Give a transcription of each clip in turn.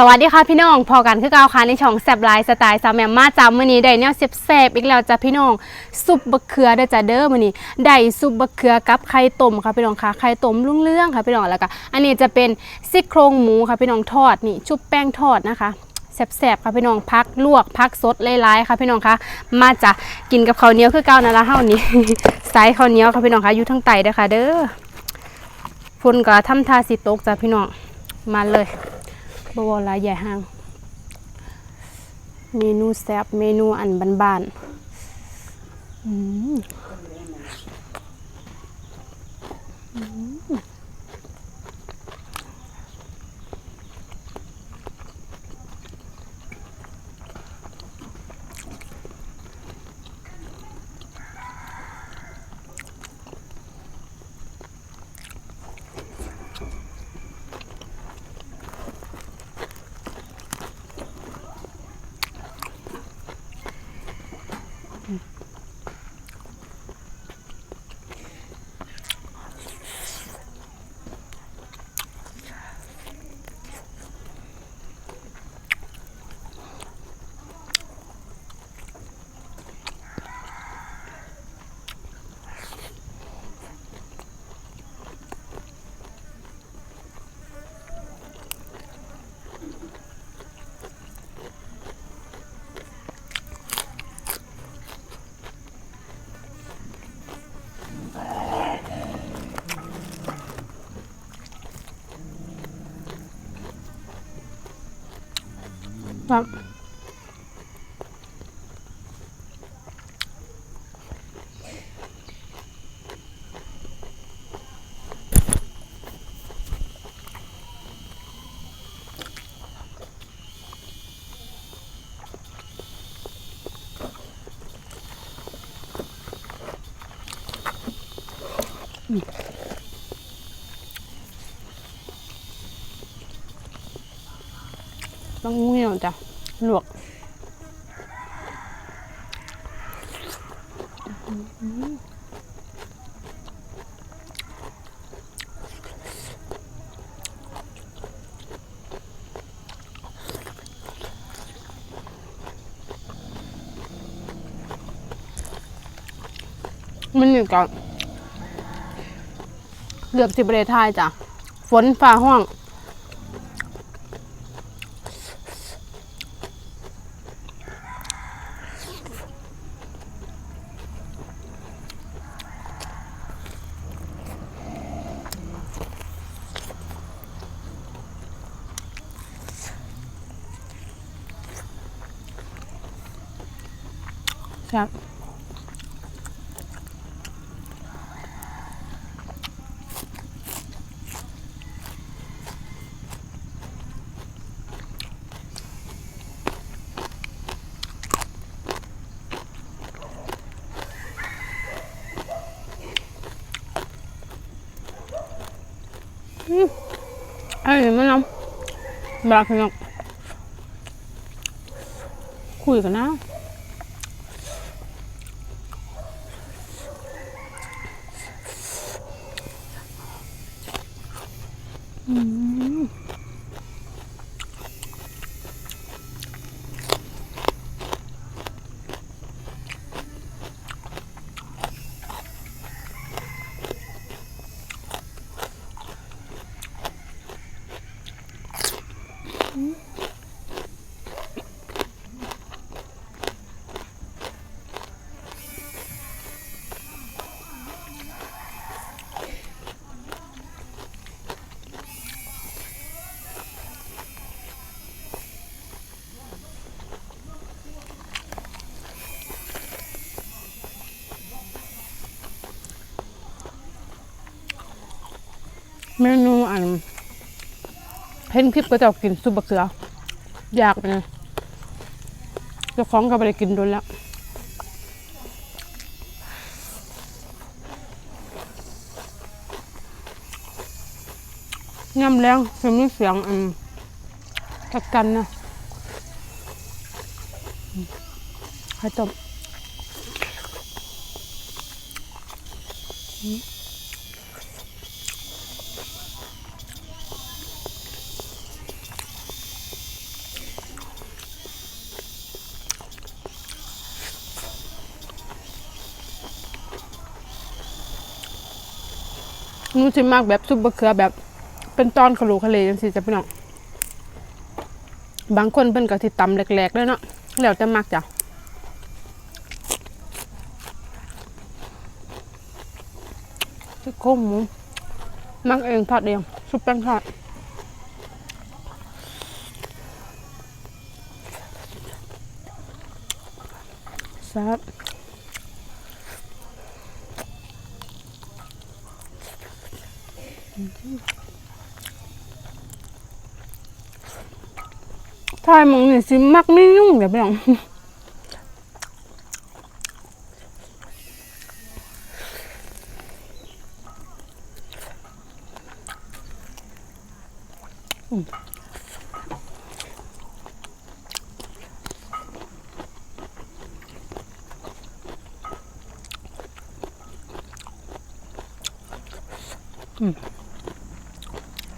สวัสดีค่ะพี่น้องพอกันคือเกาค่ะในช่องแซบไลน์สไตล์สาวแมมมาจำมื้อนี้ได้แนวแซ่บๆอีกแล้วจ้ะพี่น้องซุปบะเขือเด้อจ้ะเด้อมื้อนี้ได้ซุปบะเขือกับไข่ต้มค่ะพี่น้องค่ะไข่ต้มรุ่งเรื่องค่ะพี่น้องแล้วก็อันนี้จะเป็นซี่โครงหมูค่ะพี่น้องทอดนี่ชุบแป้งทอดนะคะแซ่บๆค่ะพี่น้องพักลวกพักสดหลายๆค่ะพี่น้องค่ะมาจ้ะกินกับข้าวเหนียวคือเก่านั่นละเฮานี่สายข้าวเหนียวค่ะพี่น้องค่ะอยู่ทางใต้เด้อค่ะ เด้อฝนก็ทำท่าสิตกจ้ะพี่น้องมาเลย บวลายใหญ่ห้าง เมนูแซ่บเมนูอันบ้านๆอืม ครับ ต้องเหนียวจ้ะลวกมันอยู่กับเกือบสิบปรทศไทยจ้ะ ฝนฟ้าห้อง ครับไอ้ยมันน้ำบลักพี่น้องคุยกันนะ 嗯。 เมนูอันเห็นคลิปก็จะกินซุปบะเขือ อยากไปนะเจ้าของก็ไปได้กินโดนแล้วย่ำแล้วจะมีเสียงอันตักกันนะอืมไข่ ต้มหนูสิมากแบบซุปบะเขือแบบ เป็นตอนขะโหลขะเลจังซี่จ้ะพี่น้องบางคนเพิ่นก็สิตำแหลกๆเลยเนาะแล้วแต่มักจ้ะซี่โครงหมูมักเองทอดเองซุปแป้งทอดแซ่บ ถ้ายมองนี่สิมักไม่ยุ่งเดี๋ยวไปลอง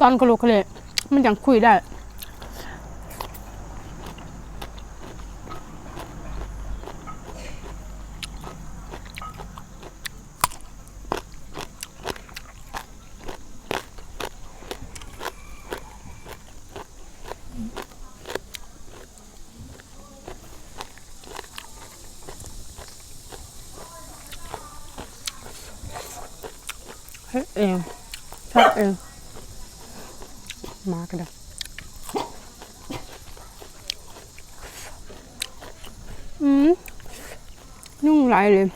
ตอนกะโหลกกะเลมันยังคุยได้เฮ้ยเองชอบเอง มากเลยอืมนุ่งไหลเลย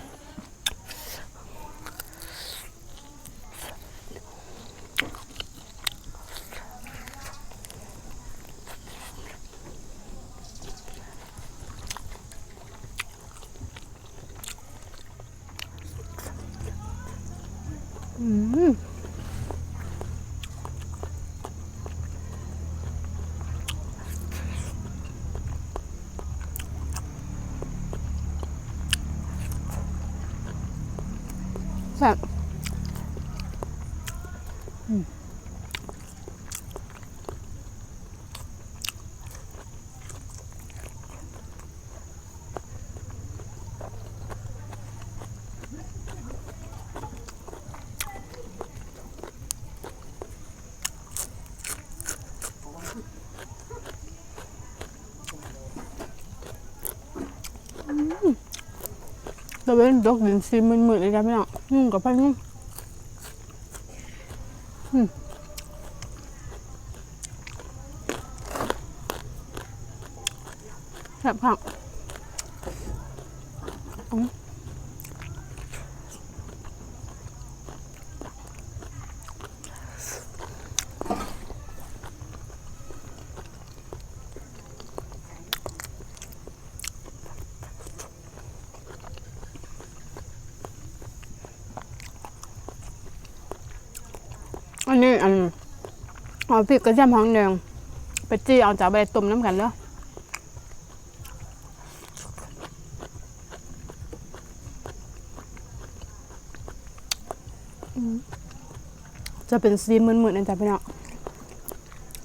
เว้นดกดินซีมันเหมือนเลยจ้ะพี่น้องนุ่งกับพันนุ่งแซ่บผักอืม อาพริกกระเทียมหอมแดงไปจี้เอาจากใบตุ่มน้ำกันแล้วจะเป็นซีมืนๆนะจ๊ะพี่น้อง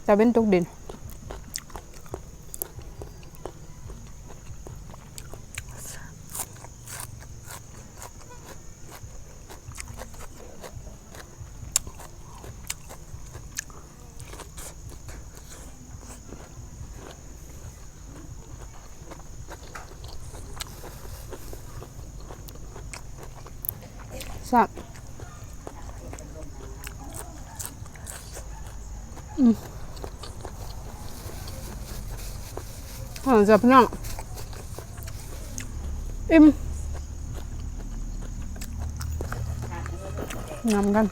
จะเป็นตุกดิน สับอืมอ่าจะพี่น้องอิ่มงำกัน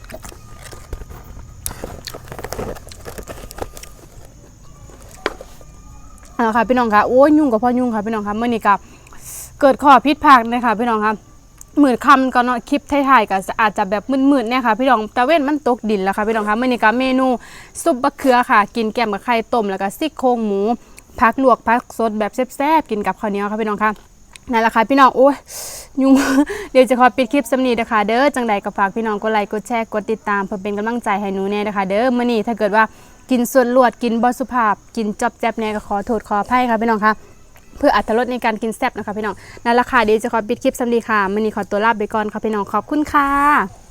อ่าค่ะพี่น้องค่ะโอ้ยยุ่งกับพ่อยุ่งค่ะพี่น้องค่ะเมื่อนี้กับเกิดข้อพิษพลาดนะคะพี่น้องค่ะ หมื่นคำก็เนาะคลิปท้ายๆก็อาจจะแบบมืดๆเนี่ยค่ะพี่น้องตะเว้นมันตกดินแล้วค่ะพี่น้องค่ะเมื่อนี้กับเมนูซุปบะเขือค่ะ กินแกมกับไข่ต้มแล้วก็ซี่โครงหมูผักลวกผักสดแบบแซ่บๆกินกับข้าวเหนียวค่ะพี่น้องค่ะนั่นแหละค่ะพี่น้องโอ้ยยุ่งเดี๋ยวจะขอปิดคลิปสำนีนะคะเด้อจังใดก็ฝากพี่น้องกดไลค์กดแชร์กดติดตามเพื่อเป็นกำลังใจให้หนูแน่นะคะเด้อมื่อนี้ถ้าเกิดว่ากินส่วนลวดกินบอสุภาพ กินจอบแจ๊บแน่ก็ขอโทษขออภัยค่ะพี่น้องค่ะ เพื่ออัตรสในการกินแซ่บนะคะพี่น้องนั่นแหละค่ะเดี๋ยวจะขอปิดคลิปสำนีค่ะมันนี้ขอตัวลาไปก่อนค่ะพี่น้องขอบคุณค่ะ